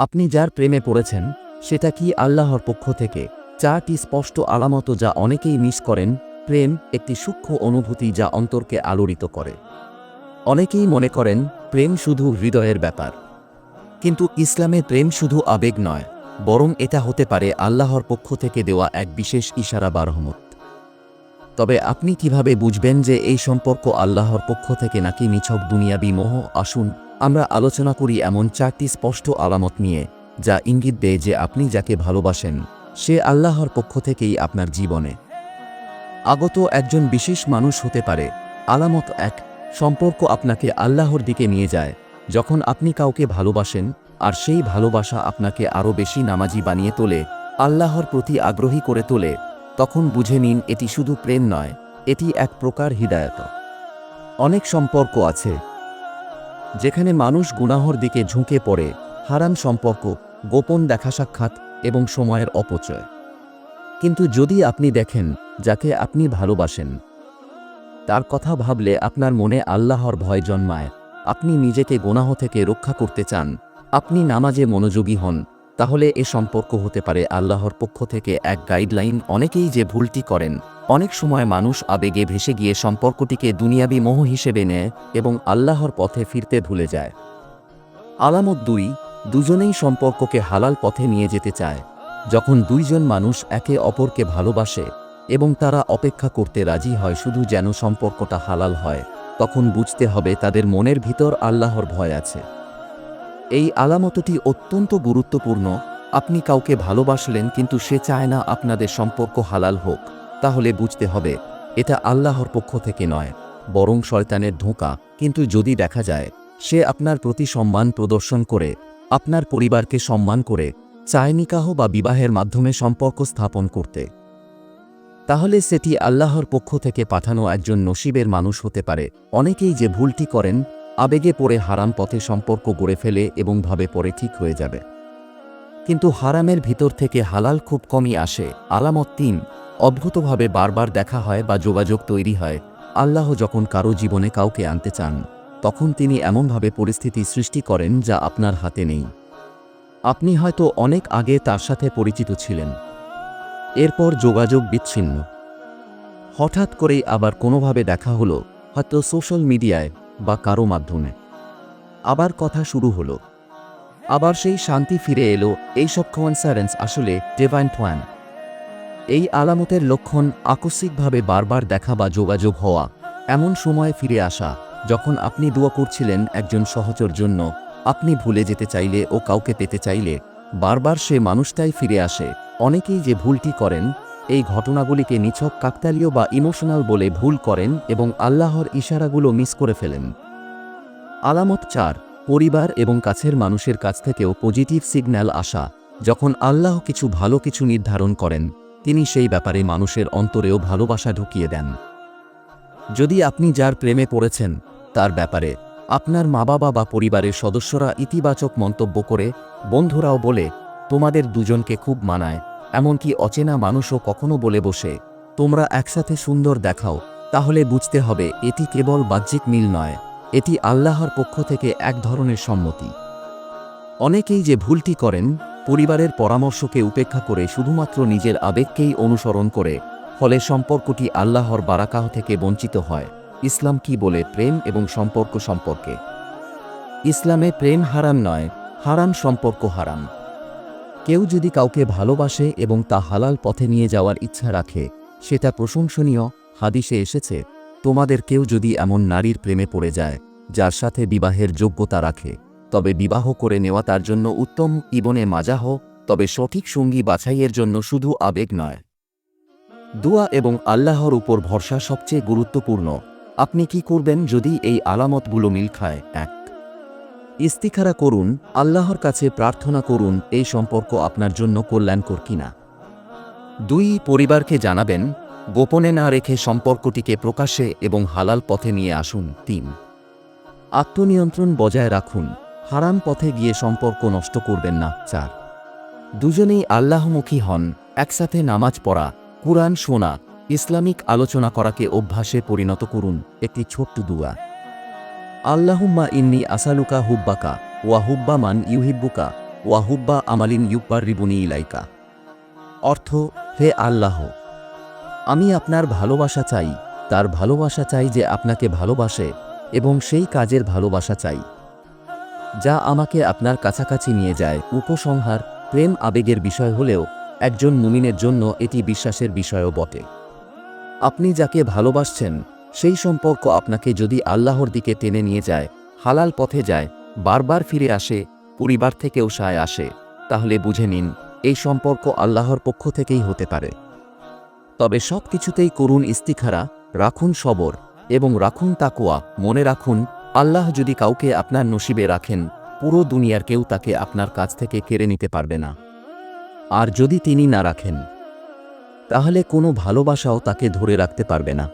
আপনি যার প্রেমে পড়েছেন, সেটা কি আল্লাহর পক্ষ থেকে? চারটি স্পষ্ট আলামত যা অনেকেই মিস করেন, প্রেম একটি সূক্ষ্ম অনুভূতি যা অন্তরকে আলোড়িত করে। অনেকেই মনে করেন, প্রেম শুধু হৃদয়ের ব্যাপার। কিন্তু ইসলামে প্রেম শুধু আবেগ নয়, বরং এটা হতে পারে আল্লাহর পক্ষ থেকে দেওয়া এক বিশেষ ইশারা বা রহমত। তবে আপনি কীভাবে বুঝবেন যে এই সম্পর্ক আল্লাহর পক্ষ থেকে নাকি নিছক দুনিয়াবি মোহ আসুন আমরা আলোচনা করি এমন চারটি স্পষ্ট আলামত নিয়ে, যা ইঙ্গিত দেয় যে আপনি যাকে ভালোবাসেন, সে আল্লাহর পক্ষ থেকেই আপনার জীবনে। আগত একজন বিশেষ মানুষ হতে পারে। আলামত এক, সম্পর্ক আপনাকে আল্লাহর দিকে নিয়ে যায়। যখন আপনি কাউকে ভালোবাসেন, আর সেই ভালোবাসা আপনাকে আরও বেশি নামাজি বানিয়ে তোলে, আল্লাহর প্রতি আগ্রহী করে তোলে, তখন বুঝে নিন এটি শুধু প্রেম নয়, এটি এক প্রকার হৃদায়ত। অনেক সম্পর্ক আছে যেখানে মানুষ গুনাহর দিকে ঝুঁকে পড়ে, হারাম সম্পর্ক, গোপন দেখা সাক্ষাৎ এবং সময়ের অপচয়। কিন্তু যদি আপনি দেখেন যাকে আপনি ভালোবাসেন, তার কথা ভাবলে আপনার মনে আল্লাহর ভয় জন্মায়। আপনি নিজেকে গোনাহ থেকে রক্ষা করতে চান, আপনি নামাজে মনোযোগী হন তাহলে এ সম্পর্ক হতে পারে আল্লাহর পক্ষ থেকে এক গাইডলাইন। অনেকেই যে ভুলটি করেন, অনেক সময় মানুষ আবেগে ভেসে গিয়ে সম্পর্কটিকে দুনিয়াবি মোহ হিসেবে নেয় এবং আল্লাহর পথে ফিরতে ভুলে যায়। আলামত দুই, দুজনেই সম্পর্ককে হালাল পথে নিয়ে যেতে চায়। যখন দুইজন মানুষ একে অপরকে ভালোবাসে এবং তারা অপেক্ষা করতে রাজি হয় শুধু যেন সম্পর্কটা হালাল হয়, তখন বুঝতে হবে তাদের মনের ভিতর আল্লাহর ভয় আছে। এই আলামতটি অত্যন্ত গুরুত্বপূর্ণ। আপনি কাউকে ভালোবাসলেন কিন্তু সে চায় না আপনাদের সম্পর্ক হালাল হোক। তাহলে বুঝতে হবে, এটা আল্লাহর পক্ষ থেকে নয়, বরং শয়তানের ধোঁকা। কিন্তু যদি দেখা যায়, সে আপনার প্রতি সম্মান প্রদর্শন করে, আপনার পরিবারকে সম্মান করে, চায় নিকাহ বা বিবাহের মাধ্যমে সম্পর্ক স্থাপন করতে। তাহলে সেটি আল্লাহর পক্ষ থেকে পাঠানো একজন নসিবের মানুষ হতে পারে। অনেকেই যে ভুলটি করেন আবেগে পড়ে হারাম পথে সম্পর্ক গড়ে ফেলে এবং ভাবে পরে ঠিক হয়ে যাবে। কিন্তু হারামের ভিতর থেকে হালাল খুব কমই আসে। আলামত তিন, অদ্ভুতভাবে বারবার দেখা হয় বা যোগাযোগ তৈরি হয়। আল্লাহ যখন কারও জীবনে কাউকে আনতে চান, তখন তিনি এমনভাবে পরিস্থিতি সৃষ্টি করেন যা আপনার হাতে নেই। আপনি হয়তো অনেক আগে তার সাথে পরিচিত ছিলেন। এরপর যোগাযোগ বিচ্ছিন্ন। হঠাৎ করেই আবার কোনোভাবে দেখা হলো, হয়তো সোশ্যাল মিডিয়ায় বা কারও মাধ্যমে। আবার কথা শুরু হলো। আবার সেই শান্তি ফিরে এলো এইসব কনসারেন্স আসলে ডেভাইন ট্ওয়ান এই আলামতের লক্ষণ আকস্মিকভাবে বারবার দেখা বা যোগাযোগ হওয়া, এমন সময় ফিরে আসা, যখন আপনি দোয়া করছিলেন একজন সহচর জন্য, আপনি ভুলে যেতে চাইলে ও কাউকে পেতে চাইলে, বারবার সে মানুষটাই ফিরে আসে। অনেকেই যে ভুলটি করেন এই ঘটনাগুলিকে নিছক কাকতালীয় বা ইমোশনাল বলে ভুল করেন এবং আল্লাহর ইশারাগুলো মিস করে ফেলেন। আলামত চার, পরিবার এবং কাছের মানুষের কাছ থেকেও পজিটিভ সিগন্যাল আসা। যখন আল্লাহ কিছু ভালো কিছু নির্ধারণ করেন, তিনি সেই ব্যাপারে মানুষের অন্তরেও ভালোবাসা ঢুকিয়ে দেন। যদি আপনি যার প্রেমে পড়েছেন, তার ব্যাপারে আপনার মা বাবা বা পরিবারের সদস্যরা ইতিবাচক মন্তব্য করে বন্ধুরাও বলে, তোমাদের দুজনকে খুব মানায়। এমনকি অচেনা মানুষও কখনো বলে বসে, তোমরা একসাথে সুন্দর দেখাও, তাহলে বুঝতে হবে এটি কেবল বাহ্যিক মিল নয়, এটি আল্লাহর পক্ষ থেকে এক ধরনের সম্মতি। অনেকেই যে ভুলটি করেন, পরিবারের পরামর্শকে উপেক্ষা করে শুধুমাত্র নিজের আবেগকেই অনুসরণ করে, ফলে সম্পর্কটি আল্লাহর বারাকাহ থেকে বঞ্চিত হয়। ইসলাম কি বলে প্রেম এবং সম্পর্ক সম্পর্কে? ইসলামে প্রেম হারাম নয়, হারাম সম্পর্ক হারাম। কেউ যদি কাউকে ভালোবাসে এবং তা হালাল পথে নিয়ে যাওয়ার ইচ্ছা রাখে, সেটা প্রশংসনীয়, হাদিসে এসেছে, তোমাদের কেউ যদি এমন নারীর প্রেমে পড়ে যায়, যার সাথে বিবাহের যোগ্যতা রাখে, তবে বিবাহ করে নেওয়া তার জন্য উত্তম, ইবনে মাজাহ, তবে সঠিক সঙ্গী বাছাইয়ের জন্য শুধু আবেগ নয়। দোয়া এবং আল্লাহর উপর ভরসা সবচেয়ে গুরুত্বপূর্ণ। আপনি কি করবেন যদি এই আলামতগুলো মিল খায়? এক ইস্তিখারা করুন, আল্লাহর কাছে প্রার্থনা করুন, এই সম্পর্ক আপনার জন্য কল্যাণকর কিনা। দুই, পরিবারকে জানাবেন, গোপনে না রেখে সম্পর্কটিকে প্রকাশে এবং হালাল পথে নিয়ে আসুন। তিন, আত্মনিয়ন্ত্রণ বজায় রাখুন, হারাম পথে গিয়ে সম্পর্ক নষ্ট করবেন না। চার, দুজনেই আল্লাহমুখী হন, একসাথে নামাজ পড়া, কুরআন শোনা, ইসলামিক আলোচনা করাকে অভ্যাসে পরিণত করুন, একটি ছোট্ট দুয়া। আল্লাহুম্মা ইন্নি আসালুকা হুব্বাকা ওয়া হুব্বা মান ইউহিব্বুকা ওয়াহুব্বা আমালিন ইউব্বার রিবুনি ইলাইকা। অর্থ, হে আল্লাহ, আমি আপনার ভালোবাসা চাই, তার ভালোবাসা চাই যে আপনাকে ভালোবাসে এবং সেই কাজের ভালোবাসা চাই, যা আমাকে আপনার কাছাকাছি নিয়ে যায়। উপসংহার, প্রেম আবেগের বিষয় হলেও একজন মুমিনের জন্য এটি বিশ্বাসের বিষয়ও বটে। আপনি যাকে ভালোবাসছেন সেই সম্পর্ক আপনাকে যদি আল্লাহর দিকে টেনে নিয়ে যায়, হালাল পথে যায়, বারবার ফিরে আসে, পরিবার থেকেও সায় আসে, তাহলে বুঝে নিন, এই সম্পর্ক আল্লাহর পক্ষ থেকেই হতে পারে। তবে সব কিছুতেই করুন ইস্তিখারা, রাখুন সবর, এবং রাখুন তাকুয়া মনে রাখুন, আল্লাহ যদি কাউকে আপনার নসিবে রাখেন, পুরো দুনিয়ার কেউ তাকে আপনার কাছ থেকে কেড়ে নিতে পারবে না। আর যদি তিনি না রাখেন, তাহলে কোনো ভালোবাসাও তাকে ধরে রাখতে পারবে না।